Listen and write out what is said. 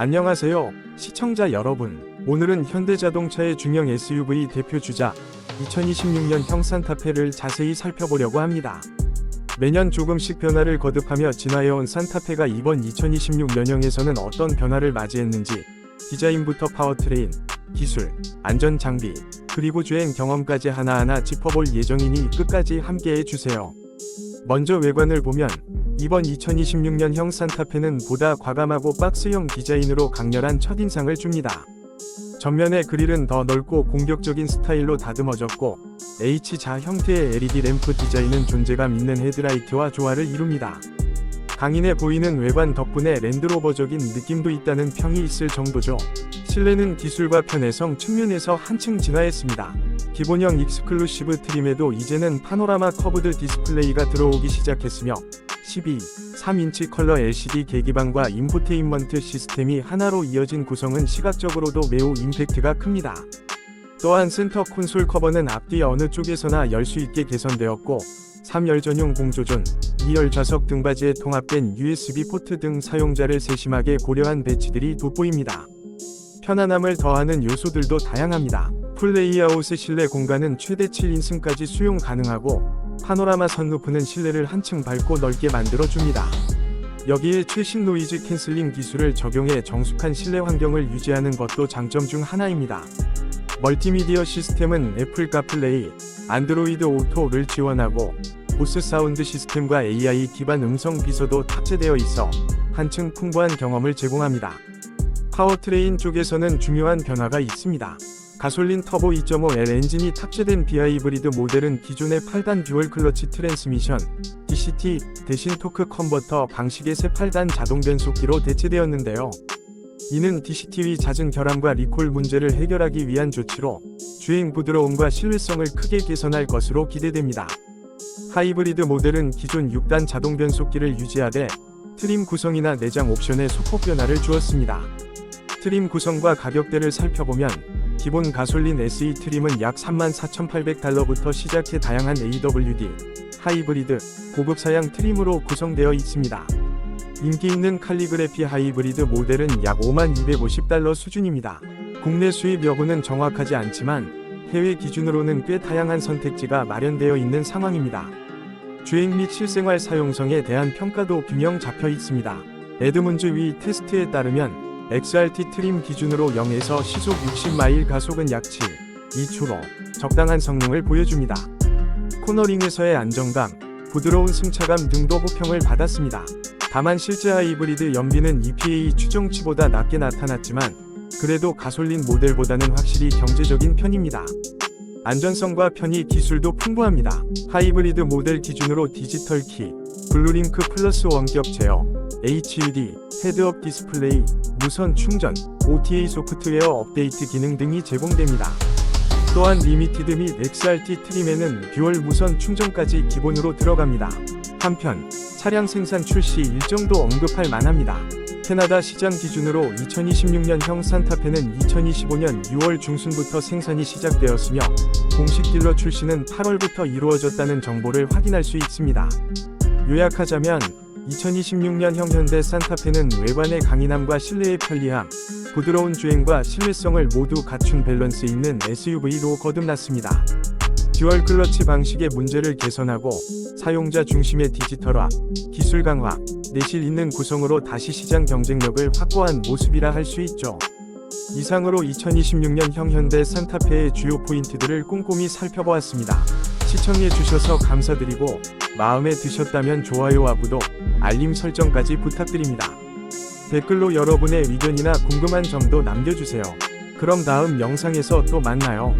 안녕하세요, 시청자 여러분. 오늘은 현대자동차의 중형 SUV 대표 주자 2026년 형 산타페를 자세히 살펴보려고 합니다. 매년 조금씩 변화를 거듭하며 진화해온 산타페가 이번 2026년형에서는 어떤 변화를 맞이했는지 디자인부터 파워트레인, 기술, 안전 장비, 그리고 주행 경험까지 하나하나 짚어볼 예정이니 끝까지 함께해 주세요. 먼저 외관을 보면 이번 2026년형 산타페는 보다 과감하고 박스형 디자인으로 강렬한 첫인상을 줍니다. 전면의 그릴은 더 넓고 공격적인 스타일로 다듬어졌고 H자 형태의 LED 램프 디자인은 존재감 있는 헤드라이트와 조화를 이룹니다. 강인해 보이는 외관 덕분에 랜드로버적인 느낌도 있다는 평이 있을 정도죠. 실내는 기술과 편의성 측면에서 한층 진화했습니다. 기본형 익스클루시브 트림에도 이제는 파노라마 커브드 디스플레이가 들어오기 시작했으며 12, 3인치 컬러 LCD 계기판과 인포테인먼트 시스템이 하나로 이어진 구성은 시각적으로도 매우 임팩트가 큽니다. 또한 센터 콘솔 커버는 앞뒤 어느 쪽에서나 열 수 있게 개선되었고 3열 전용 공조존, 2열 좌석 등받이에 통합된 USB 포트 등 사용자를 세심하게 고려한 배치들이 돋보입니다. 편안함을 더하는 요소들도 다양합니다. 풀레이아웃의 실내 공간은 최대 7인승까지 수용 가능하고 파노라마 선루프는 실내를 한층 밝고 넓게 만들어줍니다. 여기에 최신 노이즈 캔슬링 기술을 적용해 정숙한 실내 환경을 유지하는 것도 장점 중 하나입니다. 멀티미디어 시스템은 애플 카플레이, 안드로이드 오토를 지원하고 보스 사운드 시스템과 AI 기반 음성 비서도 탑재되어 있어 한층 풍부한 경험을 제공합니다. 파워트레인 쪽에서는 중요한 변화가 있습니다. 가솔린 터보 2.5L 엔진이 탑재된 비하이브리드 모델은 기존의 8단 듀얼 클러치 트랜스미션 DCT 대신 토크 컨버터 방식의 새 8단 자동 변속기로 대체되었는데요. 이는 DCT의 잦은 결함과 리콜 문제를 해결하기 위한 조치로 주행 부드러움과 신뢰성을 크게 개선할 것으로 기대됩니다. 하이브리드 모델은 기존 6단 자동 변속기를 유지하되 트림 구성이나 내장 옵션에 소폭 변화를 주었습니다. 트림 구성과 가격대를 살펴보면 기본 가솔린 SE 트림은 약 34,800달러부터 시작해 다양한 AWD, 하이브리드, 고급 사양 트림으로 구성되어 있습니다. 인기 있는 칼리그래피 하이브리드 모델은 약 5250달러 수준입니다. 국내 수입 여부는 정확하지 않지만 해외 기준으로는 꽤 다양한 선택지가 마련되어 있는 상황입니다. 주행 및 실생활 사용성에 대한 평가도 균형 잡혀 있습니다. 에드문즈 위 테스트에 따르면 XRT 트림 기준으로 0에서 시속 60마일 가속은 약 7, 2초로 적당한 성능을 보여줍니다. 코너링에서의 안정감, 부드러운 승차감 등도 호평을 받았습니다. 다만 실제 하이브리드 연비는 EPA 추정치보다 낮게 나타났지만 그래도 가솔린 모델보다는 확실히 경제적인 편입니다. 안전성과 편의 기술도 풍부합니다. 하이브리드 모델 기준으로 디지털 키, 블루링크 플러스 원격 제어, HUD, 헤드업 디스플레이, 무선 충전, OTA 소프트웨어 업데이트 기능 등이 제공됩니다. 또한 리미티드 및 XRT 트림에는 듀얼 무선 충전까지 기본으로 들어갑니다. 한편 차량 생산 출시 일정도 언급할 만합니다. 캐나다 시장 기준으로 2026년형 산타페는 2025년 6월 중순부터 생산이 시작되었으며 공식 딜러 출시는 8월부터 이루어졌다는 정보를 확인할 수 있습니다. 요약하자면 2026년 형 현대 산타페는 외관의 강인함과 실내의 편리함, 부드러운 주행과 신뢰성을 모두 갖춘 밸런스 있는 SUV로 거듭났습니다. 듀얼 클러치 방식의 문제를 개선하고 사용자 중심의 디지털화, 기술 강화, 내실 있는 구성으로 다시 시장 경쟁력을 확보한 모습이라 할 수 있죠. 이상으로 2026년 형 현대 산타페의 주요 포인트들을 꼼꼼히 살펴보았습니다. 시청해주셔서 감사드리고 마음에 드셨다면 좋아요와 구독, 알림 설정까지 부탁드립니다. 댓글로 여러분의 의견이나 궁금한 점도 남겨주세요. 그럼 다음 영상에서 또 만나요.